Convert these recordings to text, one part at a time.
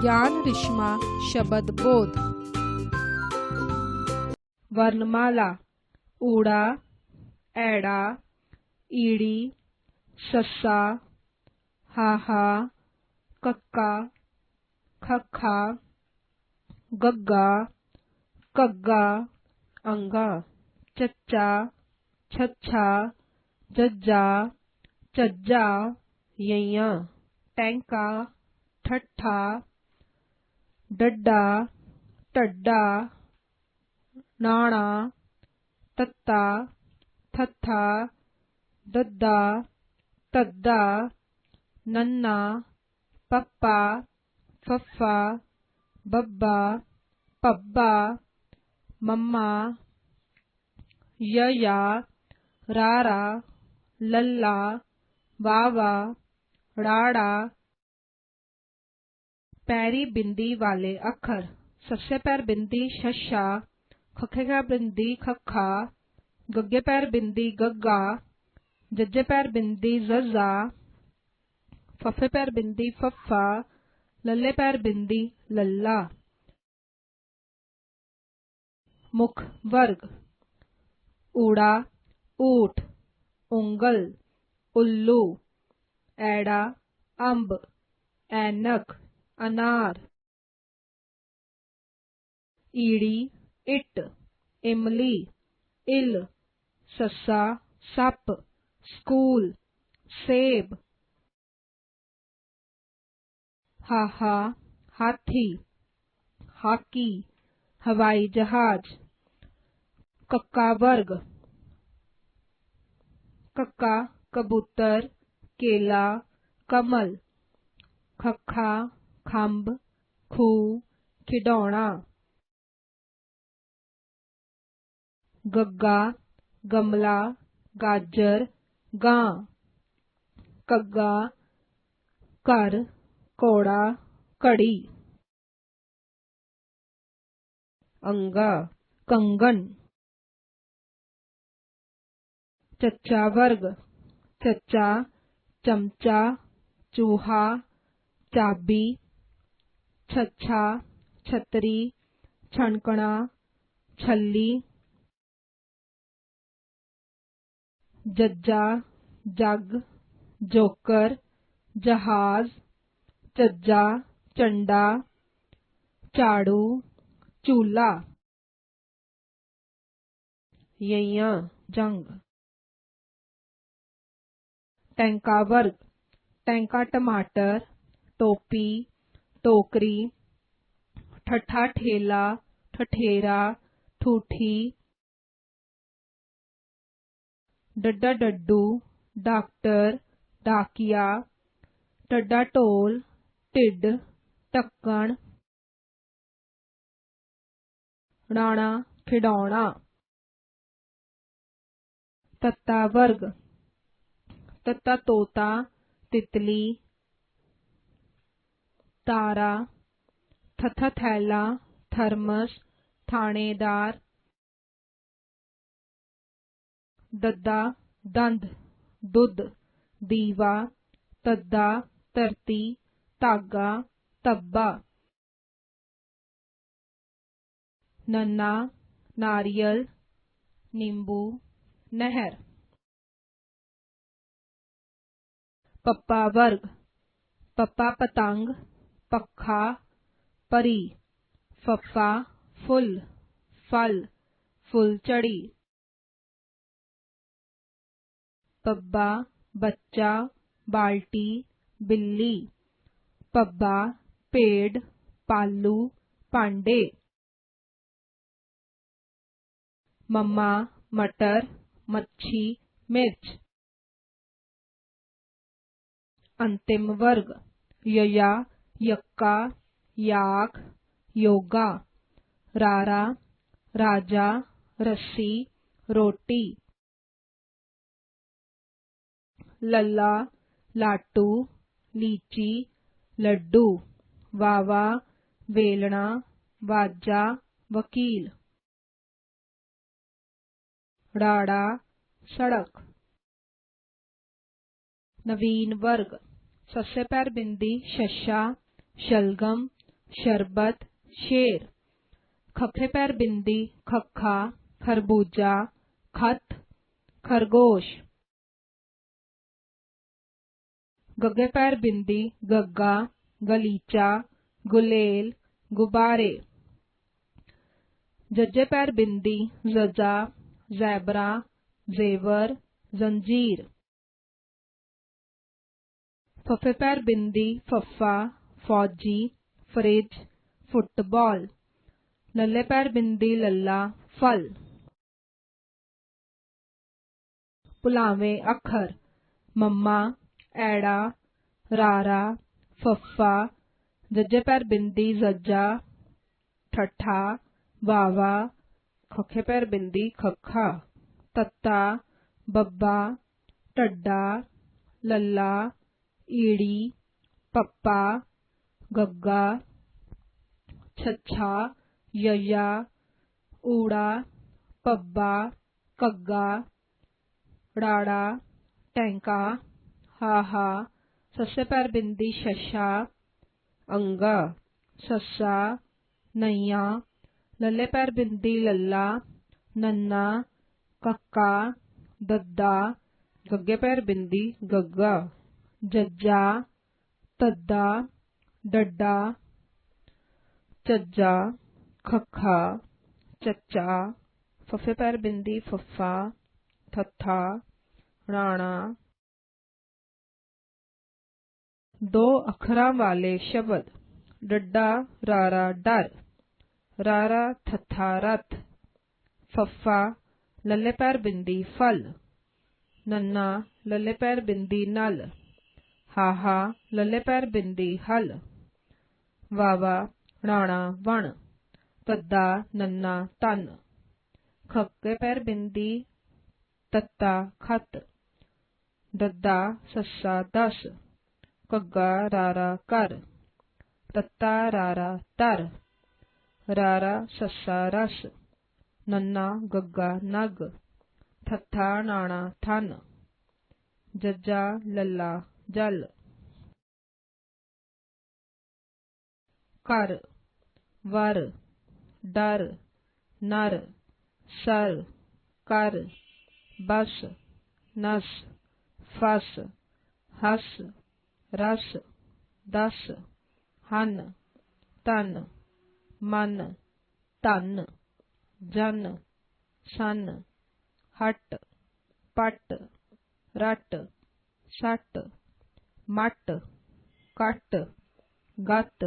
ज्ञान रिश्मा शब्द बोध। वर्णमाला ऊड़ा एड़ा ईड़ी सस्सा, हाहा, कक्का, खखा, गग्गा, कग्गा, अंगा, चच्चा छच्छा जज्जा, चज्जा, यैया, टैंका, ठट्ठा डड्डा, टड्डा, नाणा, तत्ता, थत्था, दद्दा, तद्दा, नन्ना, पप्पा, फफ्फा, बब्बा, पब्बा, मम्मा, यया, रारा, लल्ला, वावा, राड़ा पैरी बिंदी वाले अक्षर सस्य पैर बिंदी शशा, खखे पैर बिंदी खखा, गग्गे पैर बिंदी गग्गा, जज्जे पैर बिंदी जज्जा, फफे पैर बिंदी फफ्फा लल्ले पैर बिंदी लल्ला। मुख, वर्ग। ऊड़ा, ऊट। उंगल, उल्लू। एड़ा अंब। ऐनक। अनार, ईड़ी, इट, इमली, इल, सस्सा, सप, स्कूल, सेब, हाहा, हाथी, हाकी, हवाई जहाज़, कक्का वर्ग, कक्का कबूतर, केला, कमल, खखा खंब खू खिडौना गग्गा गमला गाजर गां कग्गा कर कोड़ा कड़ी अंगा कंगन चच्चा वर्ग चच्चा चमचा चूहा चाबी छच्छा, छतरी, छणकणा, छल्ली, जज्जा, जग, जोकर, जहाज़, चज्जा, चंडा झाड़ू चूल्हा, यैया, जंग, टैंका वर्ग, टैंका टमाटर, टोपी टोकरी ठठा ठेला, ठठेरा, ठूठी डड्डा डड्डू डॉक्टर, डाकिया टड्डा टोल ढिड ढक्कन राणा, खिडौना तत्ता वर्ग तत्ता तोता तितली तारा थथा थैला थर्मस थानेदार दद्दा, दंद दुध दीवा, तद्दा धरती धागा तब्बा। नन्ना, नारियल, नींबू, नहर। पप्पा वर्ग, पप्पा पतंग पखा परी, फफा, फुल, फल, फुलचड़ी, पब्बा, बच्चा, बाल्टी, बिल्ली, पब्बा, पेड़, पालू, पांडे, मम्मा, मटर, मच्छी, मिर्च, अंतिम वर्ग, यया यक्का, याक, योगा, रारा, राजा, रस्सी, रोटी। लल्ला लाटू लीची, लड्डू। वावा वेलना वाजा वकील। राड़ा, सड़क। नवीन वर्ग सस्य पैर बिंदी शशा शलगम, शरबत, शेर। खखे पैर बिंदी, खखा, खरबूजा, खत, खरगोश। गगे पैर बिंदी, गग्गा, गलीचा, गुलेल, गुब्बारे। जज्जे पैर बिंदी जजा जैबरा, जेवर, जंजीर। फफे पैर बिंदी फफ्फा फौजी फ्रिज फुटबॉल लल्ले पैर बिंदी, लल्ला, फल। पुलावे, अखर, मम्मा, ऐड़ा, रारा, फफ्फा जज्जे पैर बिंदी, जज्जा ठठा वावा खखे पैर बिंदी, खखा, तत्ता, बब्बा, टड्डा, लल्ला, ईड़ी, पप्पा गग्गा, छच्छा, यया, ऊड़ा, पब्बा, कग्गा, राड़ा, टैंका, हाहा सस्य पैर बिंदी शशा, अंगा, सस्सा, नैया लल्ले पैर बिंदी लल्ला, नन्ना, कक्का, दद्दा गग्गे पैर बिंदी गग्गा, जज्जा, तद्दा डड्डा, चज्जा, खखा, चच्चा, फफे पैर बिंदी फफ्फा थत्था, राणा। दो अखरा वाले शब्द, डड्डा, रारा, डर। रारा थथा रथ। फफ्फा लल्ले पैर बिंदी, फल। नन्ना, लल्ले पैर बिंदी, नल। हाहा, लल्ले पैर बिंदी, हल। वावा, राणा, वण तद्दा नन्ना, तन खग्गे पैर बिंदी, तत्ता, खत, दद्दा, सस्सा, दस, कग्गा, रारा, कर, तत्ता, रारा, तर, रारा, सस्सा, रस, नन्ना, गग्गा, नग, थत्था, नाणा थन जज्जा, लल्ला, जल। कर, वर, डर, नर, सर, कर, बस, नस, फस, हस, रस, दस, हन, तन, मन धन जन, सन, हट, पट, रट, सट, मट, कट, गत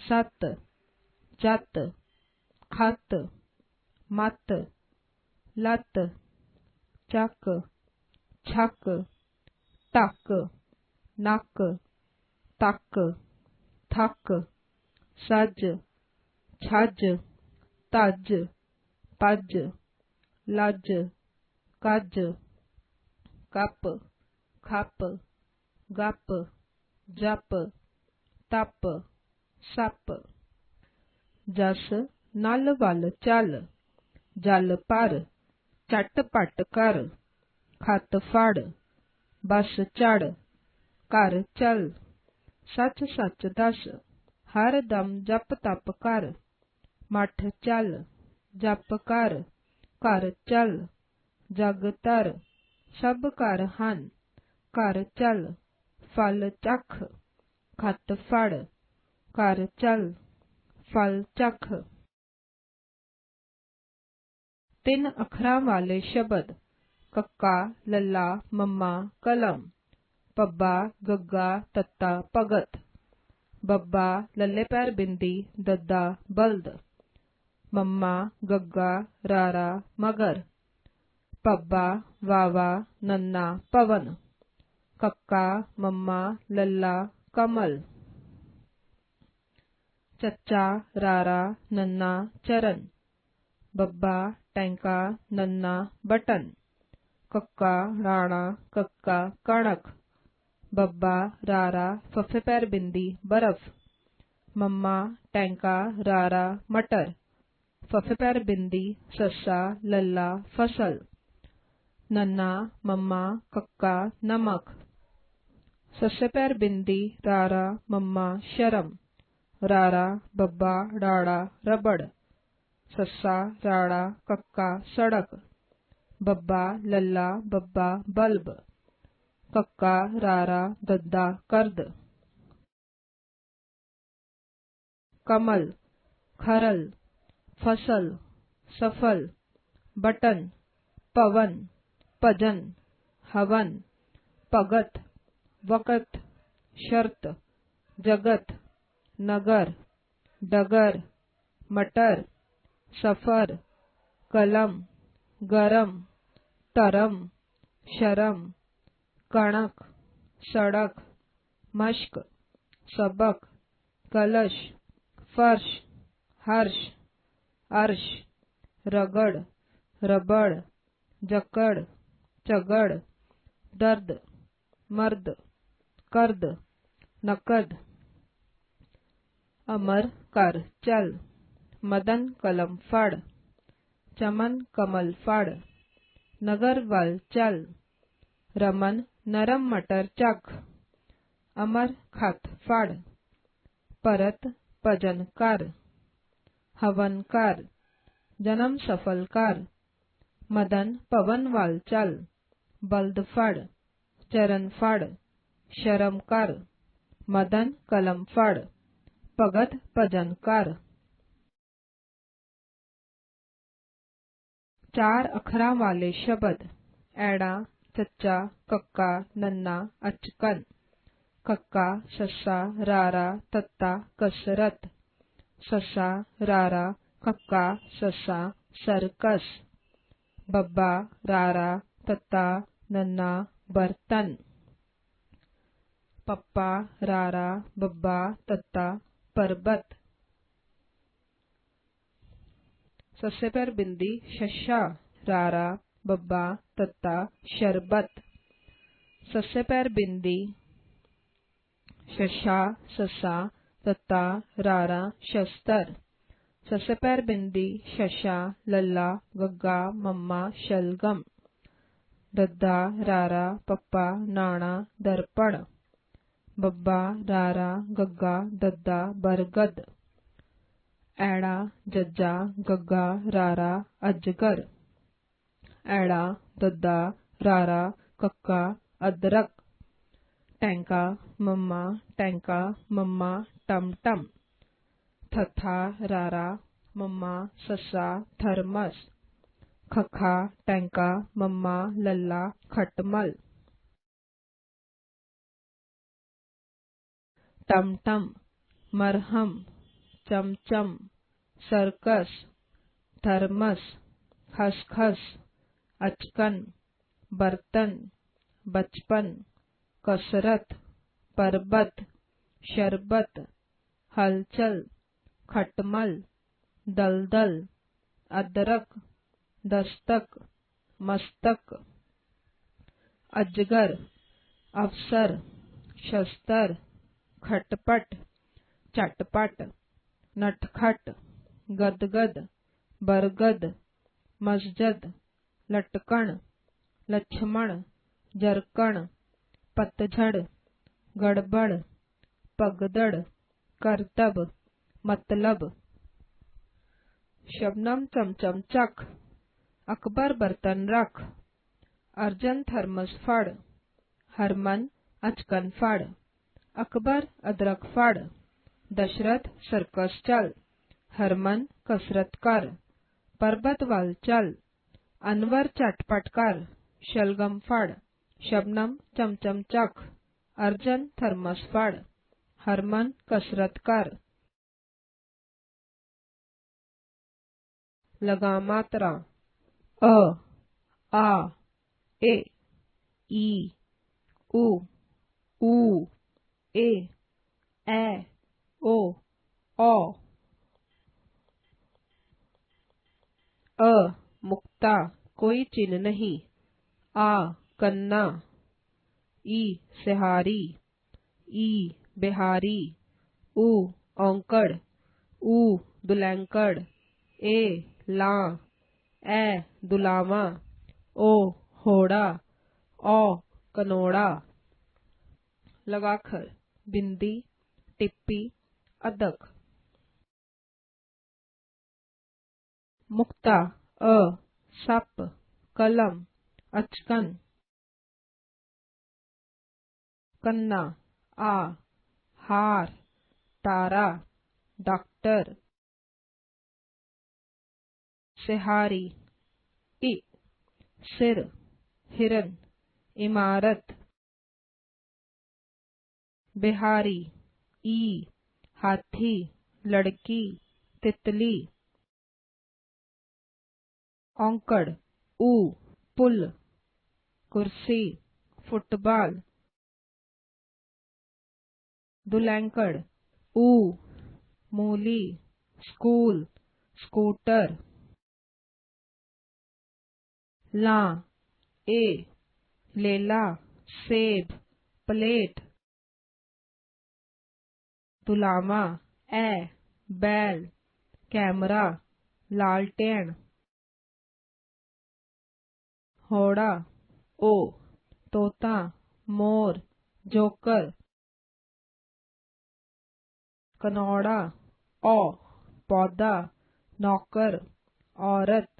सत, जत, खत, मत, लत, चक, छक, टक, नक, तक, थक, सज, छज, तज, पज, लज, कज, कप, खप, गप, जप, तप सप जस नल वल चल जल पर चट पट कर खत फड़ बस चढ़ कर चल सच सच दस हर दम जप तप कर मठ चल जप कर कर चल जग तर सब कर हन कर चल फल चख खत फड़ ਘਰ ਚੱਲ ਫਲ ਚਖ ਤਿੰਨ ਅੱਖਰਾਂ ਵਾਲੇ ਸ਼ਬਦ ਕੱਕਾ ਲੱਲਾ ਮੰਮਾ ਕਲਮ पब्बा गग्गा तत्ता भगत बब्बा लल्ले पैर बिंदी दद्दा बल्द मम्मा गग्गा रारा मगर पब्बा वावा नन्ना पवन कक्का मम्मा लल्ला कमल चच्चा, रारा, नन्ना चरण बब्बा, टैंका, नन्ना, बटन। कक्का, राणा, कक्का, कणक। बब्बा, रारा फफे पैर बिंदी, बर्फ़। मम्मा, टैंका, रारा, मटर। फफे पैर बिंदी सस्सा लल्ला, फ़सल। नन्ना, मम्मा, कक्का, नमक। सस्से पैर बिंदी, रारा, मम्मा, शरम। रारा, बब्बा, डाड़ा, रबड़, सस्सा राड़ा कक्का, सड़क, बब्बा, लल्ला, बब्बा, बल्ब, कक्का, रारा दद्दा कर्द, कमल, खरल, फ़सल, सफल, बटन, पवन, पजन, हवन पगत वकत, शर्त, जगत नगर, डगर, मटर, सफ़र, कलम, गरम, तरम, शरम, कणक, सड़क, मश्क, सबक, कलश, फर्श, हर्ष, अर्श, रगड़, रबड़ जकड़ चगड़, दर्द, मर्द, कर्द, नकद अमर कर, चल। मदन कलम फड़। चमन कमल फड़। नगर वल चल। रमन नरम मटर चख। अमर खत फाड़। परत पजन कर। हवन कर। जन्म सफल कर। मदन पवन वाल चल। बल्द फड़। चरण फड़। शरम कर। मदन कलम फड़। ਭਗਤ ਭਜਨ ਕਰ ਚਾਰ ਅੱਖਰਾਂ ਵਾਲੇ ਸ਼ਬਦ ਐੜਾ ਚੱਚਾ ਕੱਕਾ ਨੰਨਾ ਅਚਕਨ ਕੱਕਾ ਸੱਸਾ ਰਾਰਾ ਤੱਤਾ ਕਸਰਤ ਸੱਸਾ ਰਾਰਾ ਕੱਕਾ ਸੱਸਾ ਸਰਕਸ ਬੱਬਾ ਰਾਰਾ ਤੱਤਾ ਨੰਨਾ ਬਰਤਨ ਪੱਪਾ ਰਾਰਾ ਬੱਬਾ ਤੱਤਾ पर्वत। सबसे पर बिंदी, शशा, रारा, बब्बा, तत्ता, शरबत। सबसे पैर बिंदी, शशा, ससा, तत्ता, रारा, शस्तर। पैर बिंदी, शशा, लल्ला गग्गा मम्मा, शलगम। दद्दा, रारा, पप्पा नाना दर्पण। बब्बा, रारा, गग्गा, दद्दा, बरगद, ऐड़ा, जज्जा, गग्गा, रारा, अजगर, ऐड़ा, दद्दा, रारा, कक्का, अदरक, टैंका, मम्मा टैंका, मम्मा टम टम थथा रारा, मम्मा ससा थरमस, खखा, टैंका, मम्मा, लल्ला, खटमल। टमटम मरहम, चमचम, सर्कस, थर्मस, खसखस, अचकन, बर्तन, बचपन, कसरत परबत शरबत, हलचल, खटमल, दलदल, अदरक, दस्तक, मस्तक, अजगर अफसर शस्तर खटपट, चटपट, नटखट, गदगद, बरगद मस्जद लटकण लक्ष्मण जरकण, पतझड़, गड़बड़, पगदड़, करतब मतलब। शबनम चमचम चख, अकबर बर्तन रख, अर्जन थर्मस फड़, हरमन अचकन फड़। अकबर, अदरक फड़, दशरथ, सर्कस चल, हरमन, कसरत कर पर्वत वाल चल, अनवर चटपट कर, शलगम फड़, शबनम चमचम चख, अर्जन थर्मस फड़, हरमन कसरत कर। लगा मात्रा अ, आ, ए, ई, उ ऊ ए ए ओ ओ अ, मुक्ता, कोई चिन्ह नहीं। आ, कन्ना। ई, सिहारी। ई, बिहारी। उ औंकड़ उ, दुलैंकड़। ए, ला। ए दुलावा। ओ, होड़ा। ओ कनोड़ा। लगाकर बिंदी, टिप्पी, अदक। मुक्ता, अ, सप, कलम, अचकन। कन्ना, आ, हार, तारा, डॉक्टर। सिहारी, इ, सिर, हिरन, इमारत। बिहारी, ई, हाथी, लड़की, तितली, औंकड़, ऊ, पुल, कुर्सी, फुटबॉल, दुलैंकड़, ऊ, मूली, स्कूल, स्कूटर, ला, ए, लेला, सेब, प्लेट दुलामा ए बैल, कैमरा, लालटेन, होड़ा, ओ, तोता, मोर, जोकर, कनौड़ा ओ पौधा, नौकर, औरत,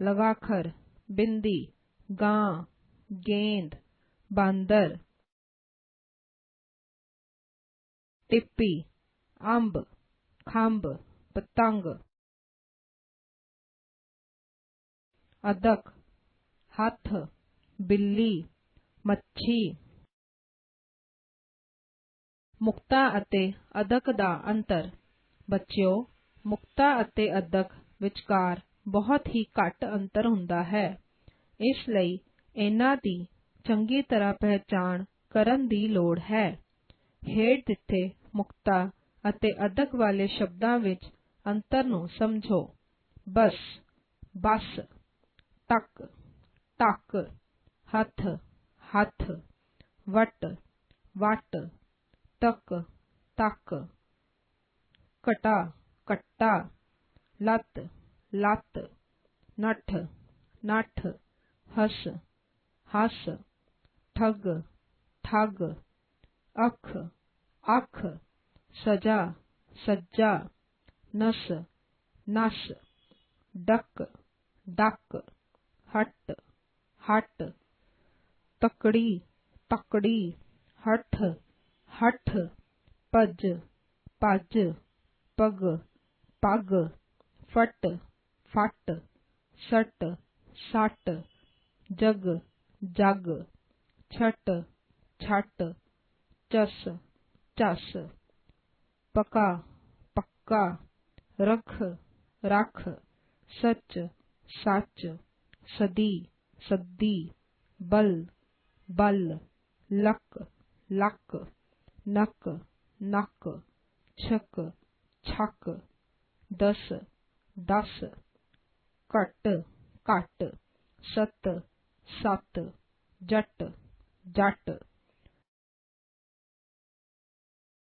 लगाखर, बिंदी, गां, गेंद, बांदर टिप्पी अंब खंब पतंग अदक हथ बिल्ली मच्छी ਮੁਕਤਾ ਅਤੇ ਅਦਕ ਦਾ ਅੰਤਰ ਬੱਚਿਓ ਮੁਕਤਾ ਅਤੇ ਅਦਕ ਵਿਚਕਾਰ ਬਹੁਤ ਹੀ ਘੱਟ ਅੰਤਰ ਹੁੰਦਾ ਹੈ ਇਸ ਲਈ ਇਹਨਾਂ ਦੀ ਚੰਗੀ ਤਰ੍ਹਾਂ ਪਹਿਚਾਣ ਕਰਨ ਦੀ ਲੋੜ ਹੈ ਹੇਠ ਦਿੱਤੇ ਮੁਕਤਾ ਅਤੇ ਅਦਕ ਵਾਲੇ ਸ਼ਬਦਾਂ ਵਿੱਚ ਅੰਤਰ ਨੂੰ ਸਮਝੋ ਬਸ ਬਸ ਤੱਕ ਟੱਕ ਹੱਥ ਹੱਥ ਵਟ ਵਟ ਤੱਕ ਤੱਕ ਕਟਾ ਕੱਟਾ ਲੱਤ ਲੱਤ ਨੱਠ ਨੱਠ ਹੱਸ ਹੱਸ ਠੱਗ ਠੱਗ ਅੱਖ आख सजा, सज्जा, नस नस, डक डक, हट हट, तकड़ी तकड़ी, हठ हठ, पज पज, पग पग, फट फट, सट सट, जग जग, छट छट, चस पचास पका, पक्का, रख, राख, सच, साच, सदी, सद्दी, बल बल, लक लक, नक नक, छक छक, दस दस, कट कट, सत सत, जट जट।